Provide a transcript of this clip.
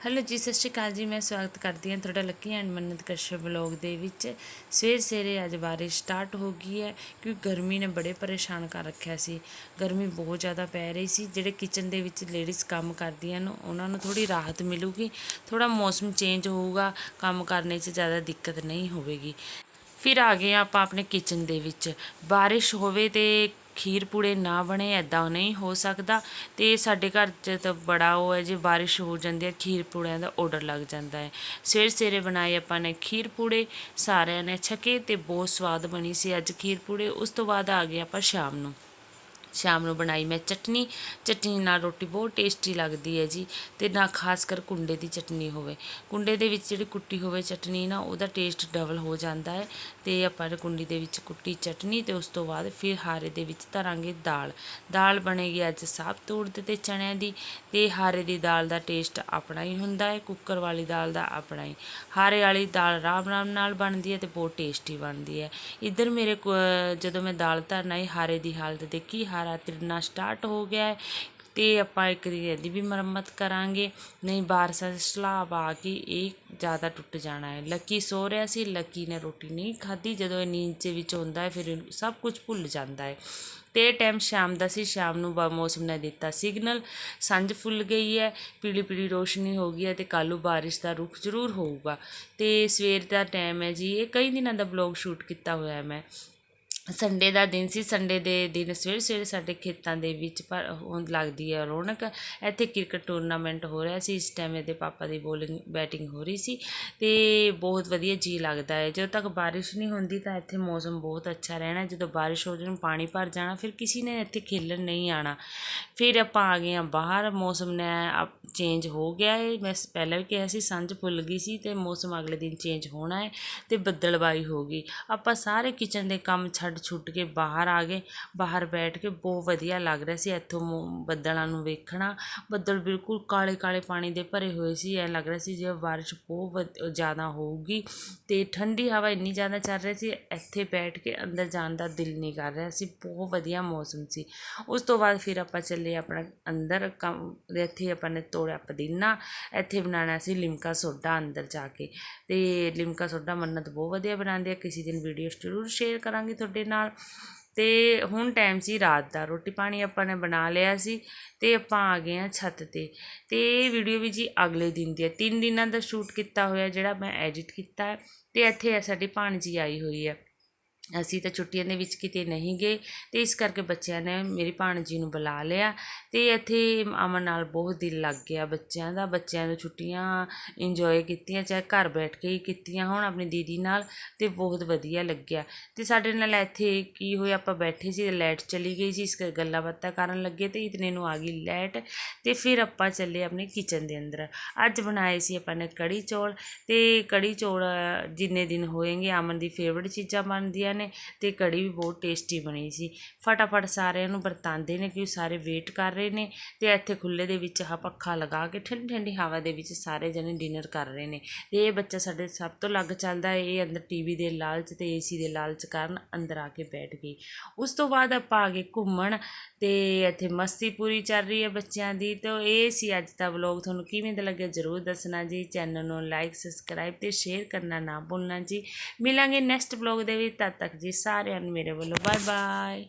Hello ਜੀ, ਸਤਿ ਸ਼੍ਰੀ ਅਕਾਲ ਜੀ, ਮੈਂ ਸਵਾਗਤ ਕਰਦੀ ਹਾਂ ਤੁਹਾਡਾ Lucky and Mannat Kashyap vlog ਦੇ ਵਿੱਚ। ਸਵੇਰ ਸਵੇਰੇ ਅੱਜ ਬਾਰਿਸ਼ ਸਟਾਰਟ ਹੋ ਗਈ ਹੈ ਕਿਉਂਕਿ ਗਰਮੀ ਨੇ ਬੜੇ ਪਰੇਸ਼ਾਨ ਕਰ ਰੱਖਿਆ ਸੀ। ਗਰਮੀ ਬਹੁਤ ਜ਼ਿਆਦਾ ਪੈ ਰਹੀ ਸੀ। ਜਿਹੜੇ ਕਿਚਨ ਦੇ ਵਿੱਚ ਲੇਡੀਜ਼ ਕੰਮ ਕਰਦੀਆਂ ਨੇ, ਉਹਨਾਂ ਨੂੰ ਥੋੜੀ ਰਾਹਤ ਮਿਲੂਗੀ। ਥੋੜਾ ਮੌਸਮ ਚੇਂਜ ਹੋਊਗਾ, ਕੰਮ ਕਰਨੇ 'ਚ ਜ਼ਿਆਦਾ ਦਿੱਕਤ ਨਹੀਂ ਹੋਵੇਗੀ। ਫਿਰ ਆ ਗਏ ਆਪਾਂ ਆਪਣੇ ਕਿਚਨ ਦੇ ਵਿੱਚ। ਬਾਰਿਸ਼ ਹੋਵੇ ਤੇ ਖੀਰ ਪੂੜੇ ਨਾ ਬਣੇ ਐਦਾਂ ਨਹੀਂ ਹੋ ਸਕਦਾ। ਅਤੇ ਸਾਡੇ ਘਰ 'ਚ ਤਾਂ ਬੜਾ ਉਹ ਹੈ, ਜੇ ਬਾਰਿਸ਼ ਹੋ ਜਾਂਦੀ ਹੈ, ਖੀਰ ਪੂੜਿਆਂ ਦਾ ਔਡਰ ਲੱਗ ਜਾਂਦਾ ਹੈ। ਸਵੇਰੇ ਸਵੇਰੇ ਬਣਾਏ ਆਪਾਂ ਨੇ ਖੀਰ ਪੂੜੇ, ਸਾਰਿਆਂ ਨੇ ਛਕੇ ਅਤੇ ਬਹੁਤ ਸਵਾਦ ਬਣੀ ਸੀ ਅੱਜ ਖੀਰ ਪੂੜੇ। ਉਸ ਤੋਂ ਬਾਅਦ ਆ ਗਏ ਆਪਾਂ ਸ਼ਾਮ ਨੂੰ। ਸ਼ਾਮ ਨੂੰ ਬਣਾਈ ਮੈਂ ਚਟਨੀ ਚਟਨੀ ਨਾਲ ਰੋਟੀ ਬਹੁਤ ਟੇਸਟੀ ਲੱਗਦੀ ਹੈ ਜੀ ਤੇ ਨਾ ਖਾਸ ਕਰ ਕੁੰਡੇ ਦੀ ਚਟਨੀ ਹੋਵੇ। ਕੁੰਡੇ ਦੇ ਵਿੱਚ ਜਿਹੜੀ ਕੁੱਟੀ ਹੋਵੇ ਚਟਨੀ ਨਾ, ਉਹਦਾ ਟੇਸਟ ਡਬਲ ਹੋ ਜਾਂਦਾ ਹੈ ਤੇ ਆਪਾਂ ਕੁੰਡੀ ਦੇ ਵਿੱਚ ਕੁੱਟੀ ਚਟਨੀ ਤੇ ਉਸ ਤੋਂ ਬਾਅਦ ਫਿਰ ਹਾਰੇ ਦੇ ਵਿੱਚ ਧਰਾਂਗੇ ਦਾਲ। ਦਾਲ ਬਣੇਗੀ ਅੱਜ ਸਾਫ਼ ਤੋੜ ਤੇ ਚਣਿਆਂ ਦੀ ਤੇ ਹਾਰੇ ਦੀ ਦਾਲ ਦਾ ਟੇਸਟ ਆਪਣਾ ਹੀ ਹੁੰਦਾ ਹੈ, ਕੁੱਕਰ ਵਾਲੀ ਦਾਲ ਦਾ ਆਪਣਾ ਹੀ। ਹਾਰੇ ਵਾਲੀ ਦਾਲ ਆਰਾਮ ਆਰਾਮ ਨਾਲ ਬਣਦੀ ਹੈ ਤੇ ਬਹੁਤ ਟੇਸਟੀ ਬਣਦੀ ਹੈ। ਇੱਧਰ ਮੇਰੇ ਜਦੋਂ ਮੈਂ ਦਾਲ ਧਰਨਾ ਹੀ, ਹਾਰੇ ਦੀ ਹਾਲਤ ਦੇਖੀ ਹਾਰਾ ਤਿੜਨਾ ਸਟਾਰਟ ਹੋ ਗਿਆ ਹੈ ਤੇ ਆਪਾਂ ਇੱਕ ਦੀ ਇਹਦੀ ਵੀ ਮੁਰੰਮਤ ਕਰਾਂਗੇ। ਨਹੀਂ, ਬਾਰਸਾਂ ਦੇ ਸਲਾਬ ਆ ਕੇ ਇਹ ਜ਼ਿਆਦਾ ਟੁੱਟ ਜਾਣਾ ਹੈ। ਲੱਕੀ ਸੋ ਰਿਹਾ ਸੀ, ਲੱਕੀ ਨੇ ਰੋਟੀ ਨਹੀਂ ਖਾਧੀ। ਜਦੋਂ ਇਹ ਨੀਂਦ ਦੇ ਵਿੱਚ ਹੁੰਦਾ ਹੈ, ਫਿਰ ਸਭ ਕੁਝ ਭੁੱਲ ਜਾਂਦਾ ਹੈ। ਤੇ ਟਾਈਮ ਸ਼ਾਮ ਦਾ ਸੀ, ਸ਼ਾਮ ਨੂੰ ਬਾ ਮੌਸਮ ਨੇ ਦਿੱਤਾ ਸਿਗਨਲ ਸੰਜ ਫੁੱਲ ਗਈ ਹੈ, ਪੀਲੀ ਪੀਲੀ ਰੋਸ਼ਨੀ ਹੋ ਗਈ ਹੈ ਤੇ ਕੱਲੂ ਬਾਰਿਸ਼ ਦਾ ਰੁਖ ਜ਼ਰੂਰ ਹੋਊਗਾ। ਤੇ ਸਵੇਰ ਦਾ ਟਾਈਮ ਹੈ ਜੀ, ਇਹ ਕਈ ਦਿਨਾਂ ਦਾ ਬਲੌਗ ਸ਼ੂਟ ਕੀਤਾ ਹੋਇਆ ਮੈਂ। ਸੰਡੇ ਦਾ ਦਿਨ ਸੀ, ਸੰਡੇ ਦੇ ਦਿਨ ਸਵੇਰੇ ਸਵੇਰੇ ਸਾਡੇ ਖੇਤਾਂ ਦੇ ਵਿੱਚ ਪਰ ਹੋਣ ਲੱਗਦੀ ਹੈ ਰੌਣਕ। ਇੱਥੇ ਕ੍ਰਿਕਟ ਟੂਰਨਾਮੈਂਟ ਹੋ ਰਿਹਾ ਸੀ, ਇਸ ਟਾਈਮ ਇਹਦੇ ਪਾਪਾ ਦੀ ਬੋਲਿੰਗ ਬੈਟਿੰਗ ਹੋ ਰਹੀ ਸੀ ਤੇ ਬਹੁਤ ਵਧੀਆ ਜੀ ਲੱਗਦਾ ਹੈ। ਜਦੋਂ ਤੱਕ ਬਾਰਿਸ਼ ਨਹੀਂ ਹੁੰਦੀ ਤਾਂ ਇੱਥੇ ਮੌਸਮ ਬਹੁਤ ਅੱਛਾ ਰਹਿਣਾ, ਜਦੋਂ ਬਾਰਿਸ਼ ਹੋ ਜਾਣ ਪਾਣੀ ਭਰ ਜਾਣਾ, ਫਿਰ ਕਿਸੇ ਨੇ ਇੱਥੇ ਖੇਲਣ ਨਹੀਂ ਆਣਾ ਫਿਰ ਆਪਾਂ ਆ ਗਏ ਆ ਬਾਹਰ, ਮੌਸਮ ਨੇ ਚੇਂਜ ਹੋ ਗਿਆ ਹੈ। ਮੈਂ ਪਹਿਲਾਂ ਵੀ ਕਿਹਾ ਸੀ, ਸੰਝ ਫੁੱਲ ਗਈ ਸੀ ਤੇ ਮੌਸਮ ਅਗਲੇ ਦਿਨ ਚੇਂਜ ਹੋਣਾ ਹੈ ਤੇ ਬੱਦਲਬਾਈ ਹੋ ਗਈ। ਆਪਾਂ ਸਾਰੇ ਕਿਚਨ ਦੇ ਕੰਮ ਛੱਡ ਛੁੱਟ ਕੇ ਬਾਹਰ ਆ ਗਏ। ਬਾਹਰ ਬੈਠ ਕੇ ਬਹੁਤ ਵਧੀਆ ਲੱਗ ਰਿਹਾ ਸੀ ਇੱਥੋਂ ਬੱਦਲਾਂ ਨੂੰ ਵੇਖਣਾ। ਬੱਦਲ ਬਿਲਕੁਲ ਕਾਲੇ ਕਾਲੇ ਪਾਣੀ ਦੇ ਭਰੇ ਹੋਏ ਸੀ। ਐਂ ਲੱਗ ਰਿਹਾ ਸੀ ਜਿਵੇਂ ਬਾਰਿਸ਼ ਬਹੁਤ ਵ ਜ਼ਿਆਦਾ ਹੋਊਗੀ। ਅਤੇ ਠੰਡੀ ਹਵਾ ਇੰਨੀ ਜ਼ਿਆਦਾ ਚੱਲ ਰਹੀ ਸੀ, ਇੱਥੇ ਬੈਠ ਕੇ ਅੰਦਰ ਜਾਣ ਦਾ ਦਿਲ ਨਹੀਂ ਕਰ ਰਿਹਾ ਸੀ। ਬਹੁਤ ਵਧੀਆ ਮੌਸਮ ਸੀ। ਉਸ ਤੋਂ ਬਾਅਦ ਫਿਰ ਆਪਾਂ ਚੱਲੇ ਆਪਣਾ ਅੰਦਰ ਕੰਮ ਇੱਥੇ ਆਪਾਂ ਨੇ ਤੋੜਿਆ ਪੁਦੀਨਾ। ਇੱਥੇ ਬਣਾਉਣਾ ਸੀ ਲਿਮਕਾ ਸੋਡਾ ਅੰਦਰ ਜਾ ਕੇ। ਅਤੇ ਲਿਮਕਾ ਸੋਡਾ ਮੰਨਤ ਬਹੁਤ ਵਧੀਆ ਬਣਾਉਂਦੇ ਆ। ਕਿਸੇ ਦਿਨ ਵੀਡੀਓ ਜ਼ਰੂਰ ਸ਼ੇਅਰ ਕਰਾਂਗੇ ਤੁਹਾਡੇ ਨਾਲ। ਤੇ ਹੁਣ ਟਾਈਮ ਸੀ ਰਾਤ ਦਾ। ਰੋਟੀ ਪਾਣੀ ਆਪਾਂ ਨੇ ਬਣਾ ਲਿਆ ਸੀ ਤੇ ਆਪਾਂ ਆ ਗਏ ਆ ਛੱਤ ਤੇ। ਤੇ ਇਹ ਵੀਡੀਓ ਵੀ ਜੀ ਅਗਲੇ ਦਿਨ ਦੀ ਹੈ। ਤਿੰਨ ਦਿਨਾਂ ਦਾ ਸ਼ੂਟ ਕੀਤਾ ਹੋਇਆ ਜਿਹੜਾ ਮੈਂ ਐਡਿਟ ਕੀਤਾ ਹੈ। ਤੇ ਇੱਥੇ ਸਾਡੀ ਭਾਣਜੀ ਆਈ ਹੋਈ ਹੈ। ਅਸੀਂ ਤਾਂ ਛੁੱਟੀਆਂ ਦੇ ਵਿੱਚ ਕਿਤੇ ਨਹੀਂ ਗਏ ਅਤੇ ਇਸ ਕਰਕੇ ਬੱਚਿਆਂ ਨੇ ਮੇਰੀ ਭਾਣਜੀ ਨੂੰ ਬੁਲਾ ਲਿਆ ਅਤੇ ਇੱਥੇ ਅਮਨ ਨਾਲ ਬਹੁਤ ਦਿਲ ਲੱਗ ਗਿਆ ਬੱਚਿਆਂ ਦਾ, ਬੱਚਿਆਂ ਨੂੰ ਛੁੱਟੀਆਂ ਇੰਜੋਏ ਕੀਤੀਆਂ, ਚਾਹੇ ਘਰ ਬੈਠ ਕੇ ਹੀ ਕੀਤੀਆਂ ਹੁਣ ਆਪਣੀ ਦੀਦੀ ਨਾਲ ਅਤੇ ਬਹੁਤ ਵਧੀਆ ਲੱਗਿਆ। ਅਤੇ ਸਾਡੇ ਨਾਲ ਇੱਥੇ ਕੀ ਹੋਇਆ, ਆਪਾਂ ਬੈਠੇ ਸੀ ਲਾਈਟ ਚਲੀ ਗਈ ਸੀ, ਇਸ ਕਰਕੇ ਗੱਲਾਂ ਬਾਤਾਂ ਕਰਨ ਲੱਗੇ ਅਤੇ ਇਤਨੇ ਨੂੰ ਆ ਗਈ ਲਾਈਟ ਅਤੇ ਫਿਰ ਆਪਾਂ ਚੱਲੇ ਆਪਣੇ ਕਿਚਨ ਦੇ ਅੰਦਰ। ਅੱਜ ਬਣਾਏ ਸੀ ਆਪਾਂ ਨੇ ਕੜੀ ਚੌਲ ਅਤੇ ਕੜੀ ਚੌਲ ਜਿੰਨੇ ਦਿਨ ਹੋਏਗੇ ਅਮਨ ਦੀ ਫੇਵਰਿਟ ਚੀਜ਼ਾਂ ਬਣਦੀਆਂ ਨੇ ਤੇ ਕੜੀ ਵੀ ਬਹੁਤ ਟੇਸਟੀ ਬਣੀ ਸੀ। ਫਟਾਫਟ ਸਾਰਿਆਂ ਨੂੰ ਵਰਤਾਂਦੇ ਨੇ ਕਿ ਸਾਰੇ ਵੇਟ ਕਰ ਰਹੇ ਨੇ ਤੇ ਇੱਥੇ ਖੁੱਲੇ ਦੇ ਵਿੱਚ ਆ ਪੱਖਾ ਲਗਾ ਕੇ ਠੰਡੀ ਠੰਡੀ ਹਵਾ ਦੇ ਵਿੱਚ ਸਾਰੇ ਜਣੇ ਡਿਨਰ ਕਰ ਰਹੇ ਨੇ। ਤੇ ਇਹ ਬੱਚਾ ਸਾਡੇ ਸਭ ਤੋਂ ਅਲੱਗ ਚੱਲਦਾ ਇਹ ਅੰਦਰ ਟੀਵੀ ਦੇ ਲਾਲਚ ਤੇ ਏਸੀ ਦੇ ਲਾਲਚ ਕਾਰਨ ਅੰਦਰ ਆ ਕੇ ਬੈਠ ਗਈ। ਉਸ ਤੋਂ ਬਾਅਦ ਆਪਾਂ ਆ ਗਏ ਘੁੰਮਣ ਤੇ ਇੱਥੇ ਮਸਤੀ ਪੂਰੀ ਚੱਲ ਰਹੀ ਹੈ ਬੱਚਿਆਂ ਦੀ। ਤਾਂ ਇਹ ਸੀ ਅੱਜ ਦਾ ਵਲੌਗ ਤੁਹਾਨੂੰ ਕਿਵੇਂ ਦਾ ਲੱਗਿਆ ਜਰੂਰ ਦੱਸਣਾ ਜੀ। ਚੈਨਲ ਨੂੰ ਲਾਈਕ ਸਬਸਕ੍ਰਾਈਬ ਤੇ ਸ਼ੇਅਰ ਕਰਨਾ ਨਾ ਭੁੱਲਣਾ ਜੀ। ਮਿਲਾਂਗੇ ਨੈਕਸਟ ਵਲੌਗ ਦੇ ਵਿੱਚ। ਤਦ ਤੱਕ ਤੱਕ ਜੀ ਸਾਰਿਆਂ ਨੂੰ ਮੇਰੇ ਵੱਲੋਂ। Bye bye